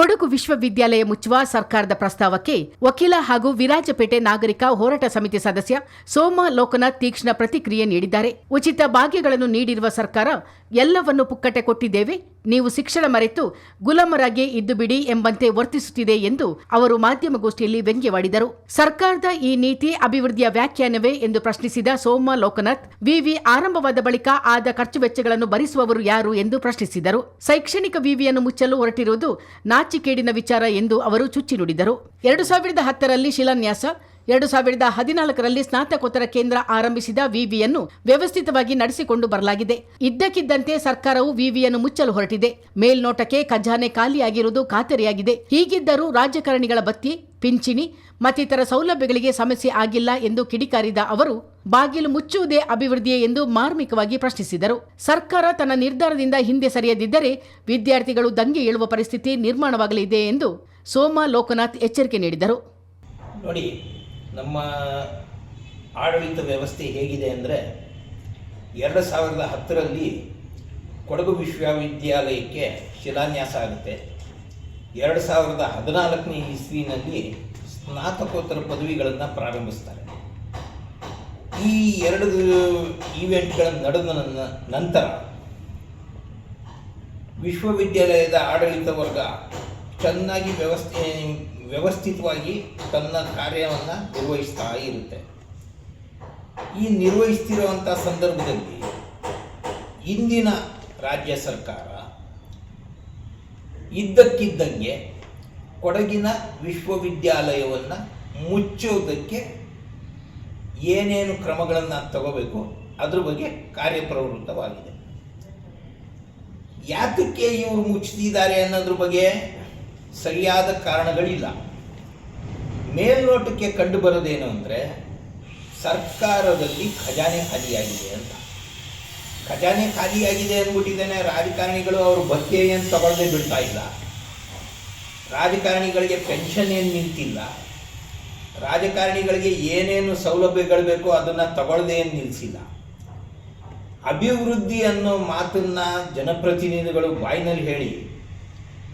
ಕೊಡಗು ವಿಶ್ವವಿದ್ಯಾಲಯ ಮುಚ್ಚುವ ಸರ್ಕಾರದ ಪ್ರಸ್ತಾವಕ್ಕೆ ವಕೀಲ ಹಾಗೂ ವಿರಾಜಪೇಟೆ ನಾಗರಿಕ ಹೋರಾಟ ಸಮಿತಿ ಸದಸ್ಯ ಸೋಮ ಲೋಕನಾಥ್ ತೀಕ್ಷ್ಣ ಪ್ರತಿಕ್ರಿಯೆ ನೀಡಿದ್ದಾರೆ. ಉಚಿತ ಭಾಗ್ಯಗಳನ್ನು ನೀಡಿರುವ ಸರ್ಕಾರ ಎಲ್ಲವನ್ನು ಪುಕ್ಕಟೆ ಕೊಟ್ಟಿದ್ದೇವೆ. ನೀವು ಶಿಕ್ಷಣ ಮರೆತು ಗುಲಾಮರಾಗೆ ಇದ್ದು ಬಿಡಿ ಎಂಬಂತೆ ವರ್ತಿಸುತ್ತಿದೆ ಎಂದು ಅವರು ಮಾಧ್ಯಮಗೋಷ್ಠಿಯಲ್ಲಿ ವ್ಯಂಗ್ಯವಾಡಿದರು. ಸರ್ಕಾರದ ಈ ನೀತಿ ಅಭಿವೃದ್ಧಿಯ ವ್ಯಾಖ್ಯಾನವೇ ಎಂದು ಪ್ರಶ್ನಿಸಿದ ಸೋಮ ಲೋಕನಾಥ್, ವಿವಿ ಆರಂಭವಾದ ಬಳಿಕ ಆದ ಖರ್ಚು ವೆಚ್ಚಗಳನ್ನು ಭರಿಸುವವರು ಯಾರು ಎಂದು ಪ್ರಶ್ನಿಸಿದರು. ಶೈಕ್ಷಣಿಕ ವಿವಿಯನ್ನು ಮುಚ್ಚಲು ಹೊರಟಿರುವುದು ನಾಚಿಕೇಡಿನ ವಿಚಾರ ಎಂದು ಅವರು ಚುಚ್ಚಿ ನುಡಿದರು. ಎರಡು ಸಾವಿರದ ಹತ್ತರಲ್ಲಿ ಶಿಲಾನ್ಯಾಸ ಎರಡು ಸಾವಿರದ ಹದಿನಾಲ್ಕರಲ್ಲಿ ಸ್ನಾತಕೋತ್ತರ ಕೇಂದ್ರ ಆರಂಭಿಸಿದ ವಿವಿಯನ್ನು ವ್ಯವಸ್ಥಿತವಾಗಿ ನಡೆಸಿಕೊಂಡು ಬರಲಾಗಿದೆ. ಇದ್ದಕ್ಕಿದ್ದಂತೆ ಸರ್ಕಾರವು ವಿವಿಯನ್ನು ಮುಚ್ಚಲು ಹೊರಟಿದೆ. ಮೇಲ್ನೋಟಕ್ಕೆ ಖಜಾನೆ ಖಾಲಿಯಾಗಿರುವುದು ಖಾತರಿಯಾಗಿದೆ. ಹೀಗಿದ್ದರೂ ರಾಜಕಾರಣಿಗಳ ಬತ್ತಿ, ಪಿಂಚಿಣಿ ಮತ್ತಿತರ ಸೌಲಭ್ಯಗಳಿಗೆ ಸಮಸ್ಯೆ ಆಗಿಲ್ಲ ಎಂದು ಕಿಡಿಕಾರಿದ ಅವರು, ಬಾಗಿಲು ಮುಚ್ಚುವುದೇ ಅಭಿವೃದ್ಧಿಯೇ ಎಂದು ಮಾರ್ಮಿಕವಾಗಿ ಪ್ರಶ್ನಿಸಿದರು. ಸರ್ಕಾರ ತನ್ನ ನಿರ್ಧಾರದಿಂದ ಹಿಂದೆ ಸರಿಯದಿದ್ದರೆ ವಿದ್ಯಾರ್ಥಿಗಳು ದಂಗೆ ಏಳುವ ಪರಿಸ್ಥಿತಿ ನಿರ್ಮಾಣವಾಗಲಿದೆ ಎಂದು ಸೋಮ ಲೋಕನಾಥ್ ಎಚ್ಚರಿಕೆ ನೀಡಿದರು. ನೋಡಿ ನಮ್ಮ ಆಡಳಿತ ವ್ಯವಸ್ಥೆ ಹೇಗಿದೆ ಅಂದರೆ ಎರಡು ಸಾವಿರದ ಹತ್ತರಲ್ಲಿ ಕೊಡಗು ವಿಶ್ವವಿದ್ಯಾಲಯಕ್ಕೆ ಶಿಲಾನ್ಯಾಸ ಆಗುತ್ತೆ. ಎರಡು ಸಾವಿರದ ಹದಿನಾಲ್ಕನೇ ಇಸ್ವಿನಲ್ಲಿ ಸ್ನಾತಕೋತ್ತರ ಪದವಿಗಳನ್ನು ಪ್ರಾರಂಭಿಸ್ತಾರೆ. ಈ ಎರಡು ಈವೆಂಟ್ಗಳ ನಡೆದ ನಂತರ ವಿಶ್ವವಿದ್ಯಾಲಯದ ಆಡಳಿತ ವರ್ಗ ಚೆನ್ನಾಗಿ ವ್ಯವಸ್ಥೆ ವ್ಯವಸ್ಥಿತವಾಗಿ ತನ್ನ ಕಾರ್ಯವನ್ನು ನಿರ್ವಹಿಸ್ತಾ ಇರುತ್ತೆ. ಈ ನಿರ್ವಹಿಸ್ತಿರುವಂಥ ಸಂದರ್ಭದಲ್ಲಿ ಇಂದಿನ ರಾಜ್ಯ ಸರ್ಕಾರ ಇದ್ದಕ್ಕಿದ್ದಂಗೆ ಕೊಡಗಿನ ವಿಶ್ವವಿದ್ಯಾಲಯವನ್ನು ಮುಚ್ಚೋದಕ್ಕೆ ಏನೇನು ಕ್ರಮಗಳನ್ನು ತಗೋಬೇಕು, ಅದ್ರ ಬಗ್ಗೆ ಕಾರ್ಯಪ್ರವೃತ್ತವಾಗಿದೆ. ಯಾತಕ್ಕೆ ಇವರು ಮುಚ್ಚುತ್ತಿದ್ದಾರೆ ಅನ್ನೋದ್ರ ಬಗ್ಗೆ ಸರಿಯಾದ ಕಾರಣಗಳಿಲ್ಲ. ಮೇಲ್ನೋಟಕ್ಕೆ ಕಂಡು ಬರೋದೇನು ಅಂದರೆ, ಸರ್ಕಾರದಲ್ಲಿ ಖಜಾನೆ ಖಾಲಿಯಾಗಿದೆ ಅಂತ. ಖಜಾನೆ ಖಾಲಿಯಾಗಿದೆ ಅಂದ್ಬಿಟ್ಟಿದ್ದೇನೆ, ರಾಜಕಾರಣಿಗಳು ಅವರು ಭತ್ಯೆ ಏನು ತಗೊಳ್ಳದೆ ಬಿಡ್ತಾ ಇಲ್ಲ. ರಾಜಕಾರಣಿಗಳಿಗೆ ಪೆನ್ಷನ್ ಏನು ನಿಂತಿಲ್ಲ. ರಾಜಕಾರಣಿಗಳಿಗೆ ಏನೇನು ಸೌಲಭ್ಯಗಳು ಬೇಕೋ ಅದನ್ನು ತಗೊಳ್ಳದೆ ಏನು ನಿಲ್ಲಿಸಿಲ್ಲ ಅಭಿವೃದ್ಧಿ ಅನ್ನೋ ಮಾತನ್ನ ಜನಪ್ರತಿನಿಧಿಗಳು ಬಾಯಿನಲ್ಲಿ ಹೇಳಿ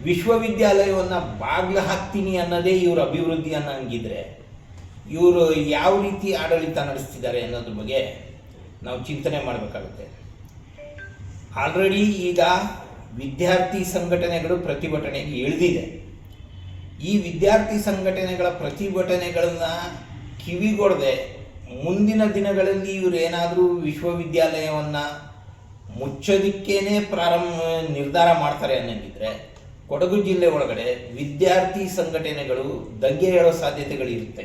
ವಿಶ್ವವಿದ್ಯಾಲಯವನ್ನು ಬಾಗ್ಲು ಹಾಕ್ತೀನಿ ಅನ್ನೋದೇ ಇವರ ಅಭಿವೃದ್ಧಿ ಅನ್ನಂಗಿದ್ರೆ ಇವರು ಯಾವ ರೀತಿ ಆಡಳಿತ ನಡೆಸ್ತಿದ್ದಾರೆ ಅನ್ನೋದ್ರ ಬಗ್ಗೆ ನಾವು ಚಿಂತನೆ ಮಾಡಬೇಕಾಗುತ್ತೆ. ಆಲ್ರೆಡಿ ಈಗ ವಿದ್ಯಾರ್ಥಿ ಸಂಘಟನೆಗಳು ಪ್ರತಿಭಟನೆಗೆ ಇಳಿದಿದೆ. ಈ ವಿದ್ಯಾರ್ಥಿ ಸಂಘಟನೆಗಳ ಪ್ರತಿಭಟನೆಗಳನ್ನು ಕಿವಿಗೊಡದೆ ಮುಂದಿನ ದಿನಗಳಲ್ಲಿ ಇವರೇನಾದರೂ ವಿಶ್ವವಿದ್ಯಾಲಯವನ್ನು ಮುಚ್ಚೋದಿಕ್ಕೇನೆ ಪ್ರಾರಂಭ ನಿರ್ಧಾರ ಮಾಡ್ತಾರೆ ಅನ್ನಂಗಿದ್ರೆ ಕೊಡಗು ಜಿಲ್ಲೆ ಒಳಗಡೆ ವಿದ್ಯಾರ್ಥಿ ಸಂಘಟನೆಗಳು ದಂಗೆ ಹೇಳೋ ಸಾಧ್ಯತೆಗಳಿರುತ್ತೆ.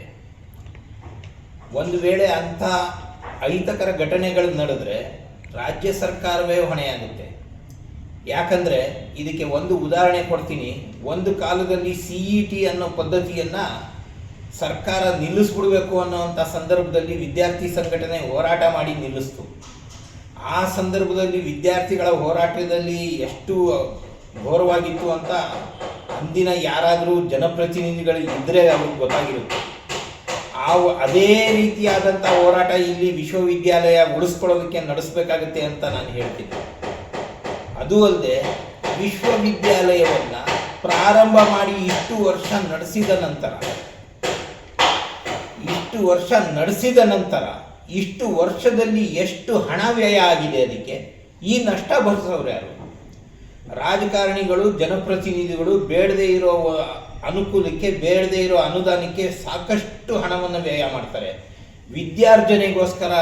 ಒಂದು ವೇಳೆ ಅಂಥ ಅಹಿತಕರ ಘಟನೆಗಳು ನಡೆದ್ರೆ ರಾಜ್ಯ ಸರ್ಕಾರವೇ ಹೊಣೆಯಾಗುತ್ತೆ. ಯಾಕಂದರೆ ಇದಕ್ಕೆ ಒಂದು ಉದಾಹರಣೆ ಕೊಡ್ತೀನಿ. ಒಂದು ಕಾಲದಲ್ಲಿ ಸಿ ಇ ಟಿ ಅನ್ನೋ ಪದ್ಧತಿಯನ್ನು ಸರ್ಕಾರ ನಿಲ್ಲಿಸ್ಬಿಡ್ಬೇಕು ಅನ್ನೋವಂಥ ಸಂದರ್ಭದಲ್ಲಿ ವಿದ್ಯಾರ್ಥಿ ಸಂಘಟನೆ ಹೋರಾಟ ಮಾಡಿ ನಿಲ್ಲಿಸ್ತು. ಆ ಸಂದರ್ಭದಲ್ಲಿ ವಿದ್ಯಾರ್ಥಿಗಳ ಹೋರಾಟದಲ್ಲಿ ಎಷ್ಟು ಘೋರವಾಗಿತ್ತು ಅಂತ ಅಂದಿನ ಯಾರಾದರೂ ಜನಪ್ರತಿನಿಧಿಗಳು ಇದ್ದರೆ ಅವ್ರಿಗೆ ಗೊತ್ತಾಗಿರುತ್ತೆ. ಆ ಅದೇ ರೀತಿಯಾದಂಥ ಹೋರಾಟ ಇಲ್ಲಿ ವಿಶ್ವವಿದ್ಯಾಲಯ ಉಳಿಸ್ಕೊಳ್ಳೋದಕ್ಕೆ ನಡೆಸಬೇಕಾಗುತ್ತೆ ಅಂತ ನಾನು ಹೇಳ್ತೀನಿ. ಅದು ಅಲ್ಲದೆ ವಿಶ್ವವಿದ್ಯಾಲಯವನ್ನು ಪ್ರಾರಂಭ ಮಾಡಿ ಇಷ್ಟು ವರ್ಷ ನಡೆಸಿದ ನಂತರ, ಇಷ್ಟು ವರ್ಷ ನಡೆಸಿದ ನಂತರ, ಇಷ್ಟು ವರ್ಷದಲ್ಲಿ ಎಷ್ಟು ಹಣ ವ್ಯಯ ಆಗಿದೆ ಅದಕ್ಕೆ, ಈ ನಷ್ಟ ಭರಿಸೋರು ಯಾರು? ರಾಜಕಾರಣಿಗಳು, ಜನಪ್ರತಿನಿಧಿಗಳು ಬೇಡದೇ ಇರೋ ಅನುಕೂಲಕ್ಕೆ, ಬೇಡದೇ ಇರೋ ಅನುದಾನಕ್ಕೆ ಸಾಕಷ್ಟು ಹಣವನ್ನು ವ್ಯಯ ಮಾಡ್ತಾರೆ. ವಿದ್ಯಾರ್ಜನೆಗೋಸ್ಕರ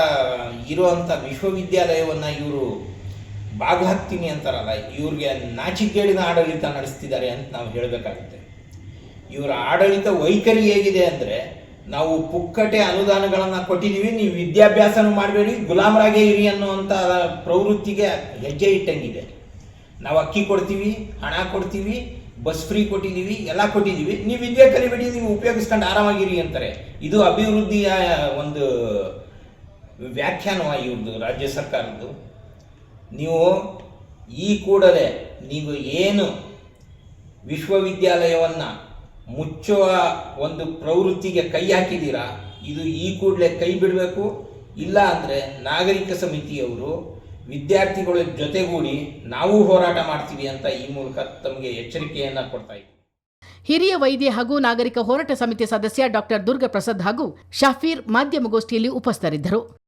ಇರುವಂಥ ವಿಶ್ವವಿದ್ಯಾಲಯವನ್ನು ಇವರು ಬಾಗ್ಲಾಗ್ತೀನಿ ಅಂತಾರಲ್ಲ, ಇವ್ರಿಗೆ ನಾಚಿಕೇಡಿನ ಆಡಳಿತ ನಡೆಸ್ತಿದ್ದಾರೆ ಅಂತ ನಾವು ಹೇಳಬೇಕಾಗುತ್ತೆ. ಇವರ ಆಡಳಿತ ವೈಖರಿ ಹೇಗಿದೆ ಅಂದರೆ, ನಾವು ಪುಕ್ಕಟೆ ಅನುದಾನಗಳನ್ನು ಕೊಟ್ಟಿದ್ದೀವಿ ನೀವು ವಿದ್ಯಾಭ್ಯಾಸನೂ ಮಾಡಬೇಡಿ, ಗುಲಾಮರಾಗೇ ಇರಿ ಅನ್ನುವಂಥ ಪ್ರವೃತ್ತಿಗೆ ಹೆಜ್ಜೆ ಇಟ್ಟಂಗಿದೆ. ನಾವು ಅಕ್ಕಿ ಕೊಡ್ತೀವಿ, ಹಣ ಕೊಡ್ತೀವಿ ಬಸ್ ಫ್ರೀ ಕೊಟ್ಟಿದ್ದೀವಿ, ಎಲ್ಲ ಕೊಟ್ಟಿದ್ದೀವಿ. ನೀವು ವಿದ್ಯೆ ಕಲಿಬೇಡಿ, ನೀವು ಉಪಯೋಗಿಸ್ಕೊಂಡು ಆರಾಮಾಗಿರಿ ಅಂತಾರೆ. ಇದು ಅಭಿವೃದ್ಧಿಯ ಒಂದು ವ್ಯಾಖ್ಯಾನವ ಇವ್ರದ್ದು ರಾಜ್ಯ ಸರ್ಕಾರದ್ದು. ನೀವು ಈ ಕೂಡಲೇ ನೀವು ಏನು ವಿಶ್ವವಿದ್ಯಾಲಯವನ್ನು ಮುಚ್ಚುವ ಒಂದು ಪ್ರವೃತ್ತಿಗೆ ಕೈ ಹಾಕಿದ್ದೀರಾ, ಇದು ಈ ಕೂಡಲೇ ಕೈ ಬಿಡಬೇಕು. ಇಲ್ಲ ಅಂದರೆ ನಾಗರಿಕ ಸಮಿತಿಯವರು ವಿದ್ಯಾರ್ಥಿಗಳ ಜೊತೆಗೂಡಿ ನಾವು ಹೋರಾಟ ಮಾಡ್ತೀವಿ ಅಂತ ಈ ಮೂಲಕ ತಮಗೆ ಎಚ್ಚರಿಕೆಯನ್ನ ಕೊಡ್ತಾ ಇದ್ದೀವಿ ಹಿರಿಯ ವೈದ್ಯ ಹಾಗೂ ನಾಗರಿಕ ಹೋರಾಟ ಸಮಿತಿ ಸದಸ್ಯ ಡಾಕ್ಟರ್ ದುರ್ಗಾ ಪ್ರಸಾದ್ ಹಾಗೂ ಶಾಫೀರ್ ಮಾಧ್ಯಮಗೋಷ್ಠಿಯಲ್ಲಿ ಉಪಸ್ಥಿತರಿದ್ದರು.